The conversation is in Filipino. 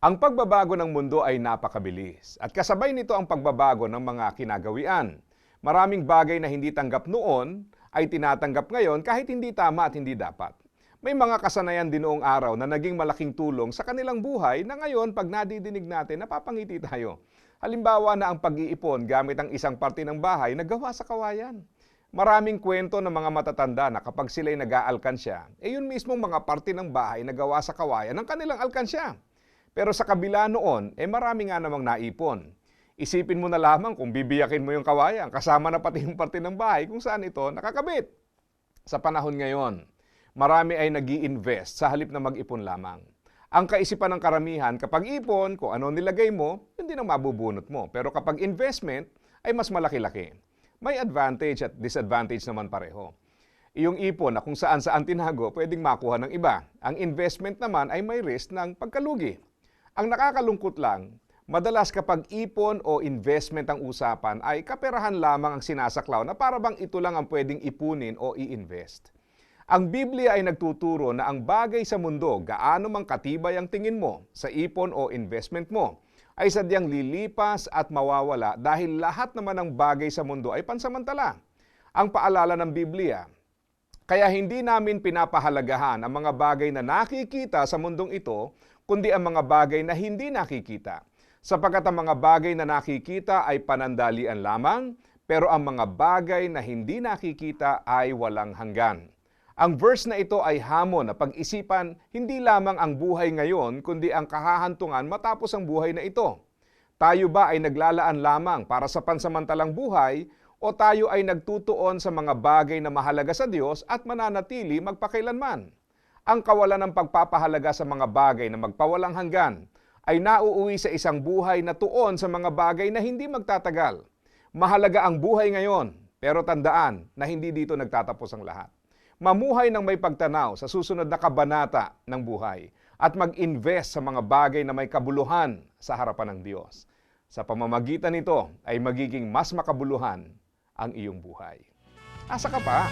Ang pagbabago ng mundo ay napakabilis at kasabay nito ang pagbabago ng mga kinagawian. Maraming bagay na hindi tanggap noon ay tinatanggap ngayon kahit hindi tama at hindi dapat. May mga kasanayan din noong araw na naging malaking tulong sa kanilang buhay na ngayon pag nadidinig natin napapangiti tayo. Halimbawa na ang pag-iipon gamit ang isang parte ng bahay na gawa sa kawayan. Maraming kwento ng mga matatanda na kapag sila'y nag-aalkansya, eh yun mismong mga parte ng bahay na gawa sa kawayan ng kanilang alkansya. Pero sa kabila noon, eh marami nga namang naipon. Isipin mo na lamang kung bibiyakin mo yung kawayan, kasama na pati yung parte ng bahay kung saan ito nakakabit. Sa panahon ngayon, marami ay nag invest sa halip na mag-ipon lamang. Ang kaisipan ng karamihan, kapag ipon, kung ano nilagay mo, hindi na mabubunot mo. Pero kapag investment, ay mas malaki-laki. May advantage at disadvantage naman pareho. Iyong ipon na kung saan saan tinago, pwedeng makuha ng iba. Ang investment naman ay may risk ng pagkalugi. Ang nakakalungkot lang, madalas kapag ipon o investment ang usapan ay kaperahan lamang ang sinasaklaw na para bang ito lang ang pwedeng ipunin o i-invest. Ang Biblia ay nagtuturo na ang bagay sa mundo, gaano mang katibay ang tingin mo sa ipon o investment mo, ay sadyang lilipas at mawawala dahil lahat naman ng bagay sa mundo ay pansamantala. Ang paalala ng Biblia, kaya hindi namin pinapahalagahan ang mga bagay na nakikita sa mundong ito, kundi ang mga bagay na hindi nakikita. Sapagkat ang mga bagay na nakikita ay panandalian lamang, pero ang mga bagay na hindi nakikita ay walang hanggan. Ang verse na ito ay hamon na pag-isipan hindi lamang ang buhay ngayon, kundi ang kahahantungan matapos ang buhay na ito. Tayo ba ay naglalaan lamang para sa pansamantalang buhay o tayo ay nagtutuon sa mga bagay na mahalaga sa Diyos at mananatili magpakailanman? Ang kawalan ng pagpapahalaga sa mga bagay na magpawalang hanggan ay nauuwi sa isang buhay na tuon sa mga bagay na hindi magtatagal. Mahalaga ang buhay ngayon, pero tandaan na hindi dito nagtatapos ang lahat. Mamuhay ng may pagtanaw sa susunod na kabanata ng buhay at mag-invest sa mga bagay na may kabuluhan sa harapan ng Diyos. Sa pamamagitan nito ay magiging mas makabuluhan ang iyong buhay. Asa ka pa?